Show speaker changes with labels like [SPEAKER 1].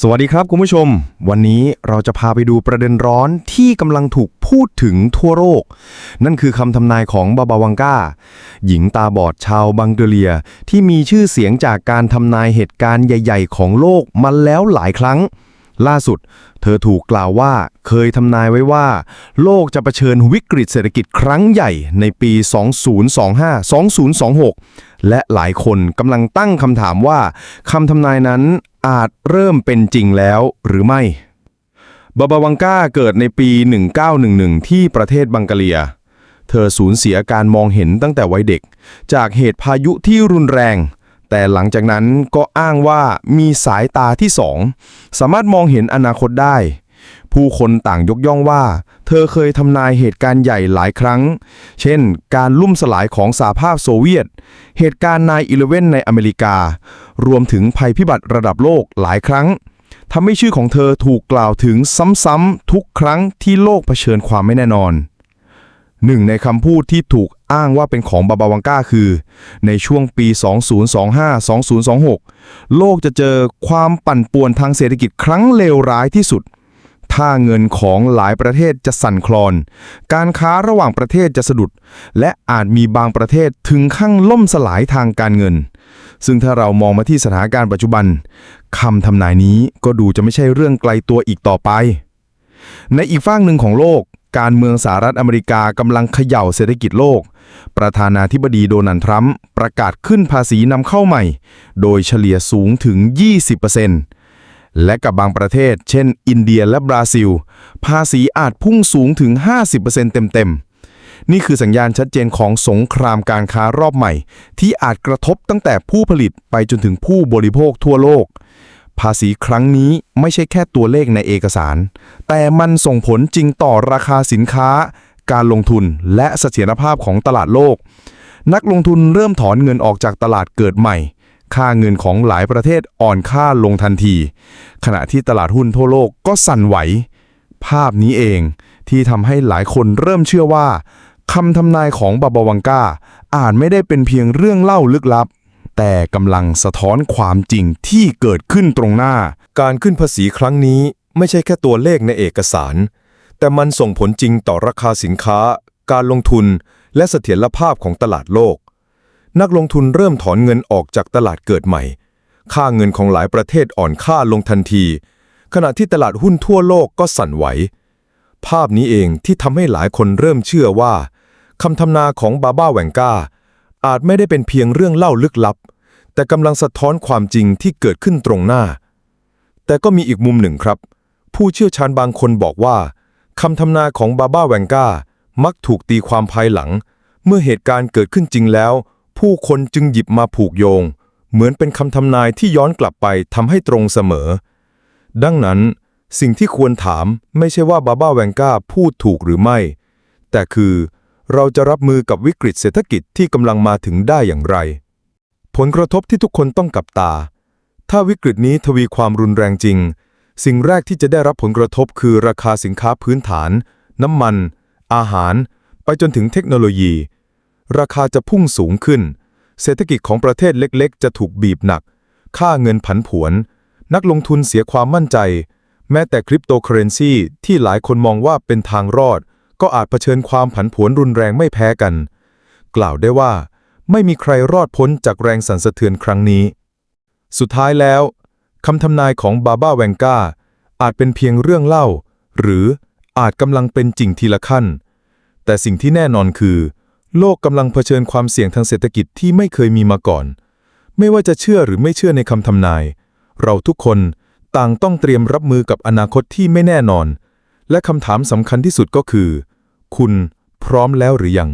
[SPEAKER 1] สวัสดีครับคุณผู้ชม วันนี้เราจะพาไปดูประเด็นร้อนที่กำลังถูกพูดถึงทั่วโลกนั่นคือคำทำนายของบาบาวังกาหญิงตาบอดชาวบังเกเลีย ที่มีชื่อเสียงจากการทำนายเหตุการณ์ใหญ่ ๆ ของโลกมาแล้วหลายครั้ง ล่าสุด เธอถูกกล่าวว่าเคยทำนายไว้ว่า โลกจะเผชิญวิกฤตเศรษฐกิจครั้งใหญ่ในปี 2025-2026 และหลายคนกำลังตั้งคำถามว่าคำทำนายนั้นอาจเริ่มเป็นจริงแล้วหรือไม่ บาบาวังกาเกิดในปี 1911 ที่ประเทศบังกาเลีย เธอสูญเสียการมองเห็นตั้งแต่วัยเด็ก จากเหตุพายุที่รุนแรง แต่หลังจากนั้นก็อ้างว่ามีสายตาที่สองสามารถมองเห็นอนาคตได้ ผู้คนต่างยกย่องว่า เธอเคยทำนายเหตุการณ์ใหญ่หลายครั้ง เช่น การลุ่มสลายของสหภาพโซเวียต เหตุการณ์นายอิเลเว่นในอเมริกา รวมถึงภัยพิบัติระดับโลกหลายครั้งทำให้ชื่อของเธอถูกกล่าวถึงซ้ำๆทุกครั้งที่โลกเผชิญความไม่แน่นอน หนึ่งในคำพูดที่ถูกอ้างว่าเป็นของบาบาวังกาคือ ในช่วงปี 2025-2026 โลกจะเจอความปั่นป่วนทางเศรษฐกิจครั้งเลวร้ายที่สุด ถ้าเงินของหลายประเทศจะสั่นคลอน การค้าระหว่างประเทศจะสะดุด และอาจมีบางประเทศถึงขั้นล่มสลายทางการเงิน ซึ่งถ้าเรามองมาที่สถานการณ์ปัจจุบันคำทำนายนี้ก็ดูจะไม่ใช่เรื่องไกลตัวอีกต่อไป ในอีกฝั่งหนึ่งของโลก การเมืองสหรัฐอเมริกากำลังเขย่าเศรษฐกิจโลก ประธานาธิบดีโดนัลด์ทรัมป์ประกาศขึ้นภาษีนำเข้าใหม่ โดยเฉลี่ยสูงถึง 20%และกับบางประเทศ เช่น อินเดียและบราซิล ภาษีอาจพุ่งสูงถึง 50%เต็มๆนี่คือสัญญาณชัดเจนของสงครามการค้ารอบใหม่ ที่อาจกระทบตั้งแต่ผู้ผลิตไปจนถึงผู้บริโภคทั่วโลก ภาษีครั้งนี้ไม่ใช่แค่ตัวเลขในเอกสาร แต่มันส่งผลจริงต่อราคาสินค้า การลงทุนและเสถียรภาพของตลาดโลก นักลงทุนเริ่มถอนเงินออกจากตลาดเกิดใหม่ ค่าเงินของหลายประเทศอ่อนค่าลงทันที ขณะที่ตลาดหุ้นทั่วโลกก็สั่นไหว ภาพนี้เองที่ทำให้หลายคนเริ่มเชื่อว่าคำทำนายของบาบาวังกาอาจไม่ได้เป็นเพียงเรื่องเล่าลึกลับ แต่กำลังสะท้อนความจริงที่เกิดขึ้นตรงหน้า
[SPEAKER 2] การขึ้นภาษีครั้งนี้ไม่ใช่แค่ตัวเลขในเอกสาร แต่มันส่งผลจริงต่อราคาสินค้า การลงทุน และเสถียรภาพของตลาดโลก นักลงทุนเริ่มถอนเงินออกจากตลาดเกิดใหม่ ค่าเงินของหลายประเทศอ่อนค่าลงทันที ขณะที่ตลาดหุ้นทั่วโลกก็สั่นไหว ภาพนี้เองที่ทำให้หลายคนเริ่มเชื่อว่าคำทำนาของบาบ้าแหวงกา อาจไม่ได้เป็นเพียงเรื่องเล่าลึกลับ แต่กำลังสะท้อนความจริงที่เกิดขึ้นตรงหน้า แต่ก็มีอีกมุมหนึ่งครับ ผู้เชี่ยวชาญบางคนบอกว่าคำทำนายของบาบ้าแวงกามักถูกตีความภายหลัง เมื่อเหตุการณ์เกิดขึ้นจริงแล้ว ผู้คนจึงหยิบมาผูกโยง เหมือนเป็นคำทำนายที่ย้อนกลับไปทำให้ตรงเสมอ ดังนั้น สิ่งที่ควรถามไม่ใช่ว่าบาบ้าแวงกาพูดถูกหรือไม่ แต่คือ เราจะรับมือกับวิกฤตเศรษฐกิจที่กำลังมาถึงได้อย่างไร ผลกระทบที่ทุกคนต้องกับตา ถ้าวิกฤตนี้ทวีความรุนแรงจริง สิ่งแรกที่จะได้รับผลกระทบคือราคาสินค้าพื้นฐาน น้ำมัน อาหาร ไปจนถึงเทคโนโลยี ราคาจะพุ่งสูงขึ้น เศรษฐกิจของประเทศเล็กๆ จะถูกบีบหนัก ค่าเงินผันผวน นักลงทุนเสียความมั่นใจ แม้แต่คริปโตเคอเรนซีที่หลายคนมองว่าเป็นทางรอด ก็อาจเผชิญความผันผวนรุนแรงไม่แพ้กัน กล่าวได้ว่า ไม่มีใครรอดพ้นจากแรงสั่นสะเทือนครั้งนี้ สุดท้ายแล้วคำทำนายของบาบ้าแวงกาอาจเป็นเพียงเรื่องเล่า หรืออาจกำลังเป็นจริงทีละขั้น แต่สิ่งที่แน่นอนคือ โลกกำลังเผชิญความเสี่ยงทางเศรษฐกิจที่ไม่เคยมีมาก่อน ไม่ว่าจะเชื่อหรือไม่เชื่อในคำทำนาย เราทุกคนต่างต้องเตรียมรับมือกับอนาคตที่ไม่แน่นอน และคำถามสำคัญที่สุดก็คือ คุณพร้อมแล้วหรือยัง